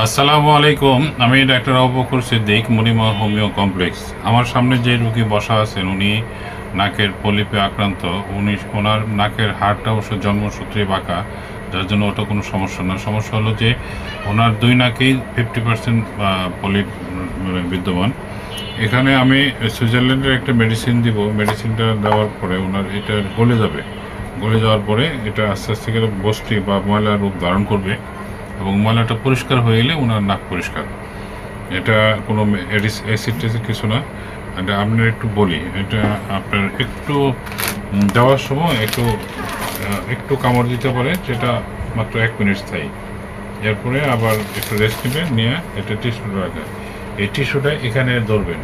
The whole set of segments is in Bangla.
আসসালামু আলাইকুম, আমি ডাক্তার অবকর সিদ্দিক মণিমা হোমিও কমপ্লেক্স। আমার সামনে যে রুগী বসা আছেন, উনি নাকের পলিপে আক্রান্ত। উনি, ওনার নাকের হাড়টা অবশ্য জন্মসূত্রে বাঁকা, যার জন্য ওটা কোনো সমস্যা না। সমস্যা হলো যে, ওনার দুই নাকেই ফিফটি পার্সেন্ট পলিপ বিদ্যমান। এখানে আমি সুইজারল্যান্ডের একটা মেডিসিন দিব। মেডিসিনটা দেওয়ার পরে ওনার এটা গলে যাবে। গলে যাওয়ার পরে এটা আস্তে আস্তে করে বস্তি বা ময়লা রূপ ধারণ করবে। এবং ময়লাটা পরিষ্কার হয়ে গেলে ওনার নাক পরিষ্কার। এটা কোনো অ্যাসিড ট্যাসিড কিছু না। এটা আপনার একটু বলি, এটা আপনার একটু দেওয়ার সময় একটু একটু কামড় দিতে পারে, যেটা মাত্র এক মিনিট স্থায়ী। এরপরে আবার একটু রেস্ট নেবেন, নিয়ে এটা টিস্যু রাখবেন। এই টিস্যুটা এখানে ধরবেন।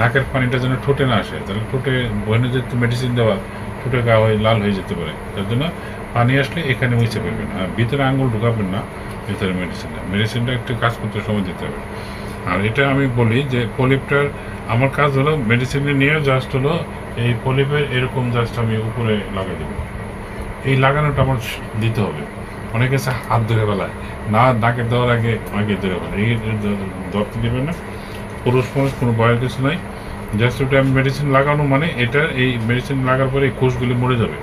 নাকের পানিটা যেন ঠোঁটে না আসে, তাহলে ঠোঁটে বহেনে যেহেতু মেডিসিন দেওয়া ঠোঁটে গা হয়ে লাল হয়ে যেতে পারে। তার জন্য পানি আসলে এখানে মুছে ফেলবেন। আর ভিতরে আঙুল ঢুকাবেন না, ভিতরে মেডিসিনটা মেডিসিনটা একটু কাজ করতে সময় দিতে হবে। আর এটা আমি বলি যে পলিপটার আমার কাজ হলো মেডিসিনে নিয়ে জাস্ট হলো এই পলিপের এরকম জাস্ট আমি উপরে লাগাই দেবো। এই লাগানোটা আমার দিতে হবে। অনেকে হাত ধরে বেলায় না, নাকে দেওয়ার আগে আগে ধরে বেলায় এই ধরতে দেবেন না। পুরুষ মানুষ, কোনো বয়ের কিছু নাই। জাস্ট ওটা আমি মেডিসিন লাগানো মানে এটা, এই মেডিসিন লাগার পরে এই কোষগুলি মরে যাবে।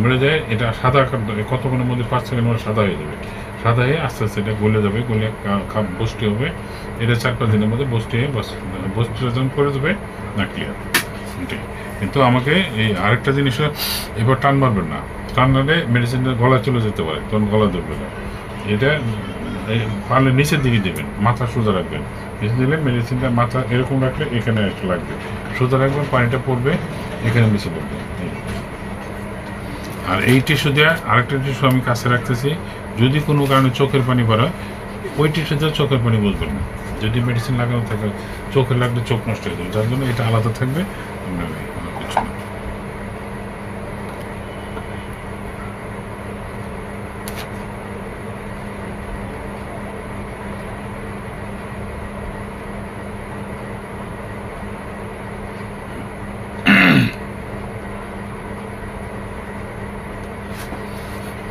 মরে যায়, এটা সাদা কতক্ষণের মধ্যে পাঁচ সেকেন্ড মধ্যে সাদা হয়ে যাবে। সাদা হয়ে আস্তে আস্তে এটা গলে যাবে, গলে বস্তি হবে। এটা চার পাঁচ দিনের মধ্যে বস্তি হয়ে বস্তিটা যখন করে দেবে, না ক্লিয়ার কিন্তু আমাকে এই আরেকটা জিনিস এবার টান মারবেন না। টান মারলে মেডিসিনটা গলা চলে যেতে পারে, তখন গলা ধরবে না। এটা পারলে নিচের দিকে দেবেন, মাথা সোজা রাখবেন। নিচে দিলে মেডিসিনটা মাথা এরকম রাখলে এখানে একটু লাগবে। সোজা রাখবেন, পানিটা পড়বে, এখানে নিচে পড়বে। আর এই টিস্যু দিয়ে আরেকটা টিস্যু আমি কাছে রাখতেছি। যদি কোনো কারণে চোখের পানি পড়া, ওই টিস্যু দিয়ে চোখের পানি বুঝবেন না। যদি মেডিসিন লাগানো থাকে, চোখে লাগলে চোখ নষ্ট হয়ে যাবে। যার জন্য এটা আলাদা থাকবে কোনো কিছু না।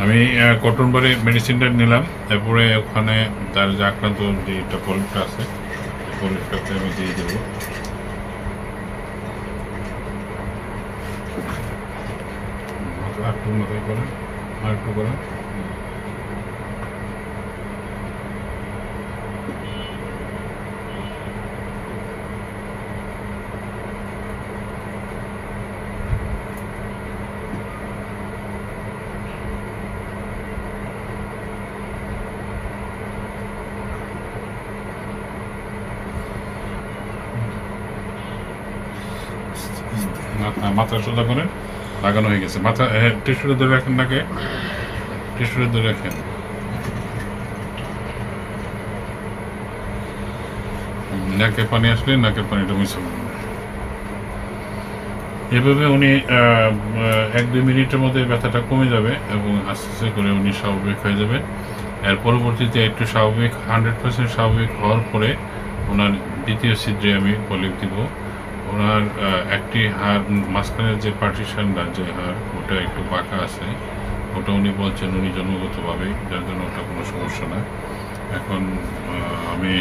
আমি কটন বারে মেডিসিনটা নিলাম। তারপরে ওখানে তার যে আক্রান্ত যে একটা আছে পলিপটাকে আমি দিয়ে দেবো। আর একটু মাথায় করেন, আর একটু করেন। মাথা সোজা করেন লাগানো হয়ে গেছে। মাথা হ্যাঁ টিস্যুটা ধরে রাখেন নাকে। টিস্যুটা ধরে রাখেন। নাকে পানি আসলে নাকের পানিটা মিশে এভাবে উনি এক দুই মিনিটের মধ্যে ব্যথাটা কমে যাবে এবং আস্তে আস্তে করে উনি স্বাভাবিক হয়ে যাবে। এর পরবর্তীতে একটু স্বাভাবিক হান্ড্রেড পার্সেন্ট স্বাভাবিক হওয়ার পরে ওনার দ্বিতীয় ছিদ্রে আমি পলিপ দিব। ওনার একটি হার, মাঝখানের যে পার্টিশনটা যে হার, ওটা একটু বাঁকা আছে। ওটা উনি বলছেন উনি জন্মগতভাবে, যার জন্য ওটা কোনো সমস্যা না। এখন আমি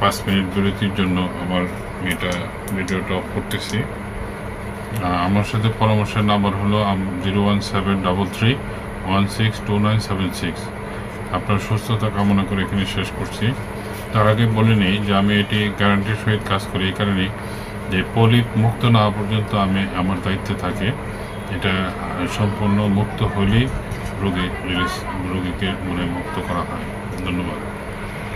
পাঁচ মিনিট বিরতির জন্য আমার এটা ভিডিওটা অফ করতেছি। আমার সাথে পরামর্শের নাম্বার হলো zero one seven double three one six two nine seven six. আপনার সুস্থতা কামনা করে এখানে শেষ করছি। তার আগে বলে নিই যে আমি এটি গ্যারান্টির সহিত কাজ করি। এই কারণেই যে পলিপ মুক্ত না পর্যন্ত আমি আমার দায়িত্বে থাকে, এটা সম্পূর্ণ মুক্ত হলেই রোগী রিলিজ রোগীকে মানে মুক্ত করা হয়। ধন্যবাদ।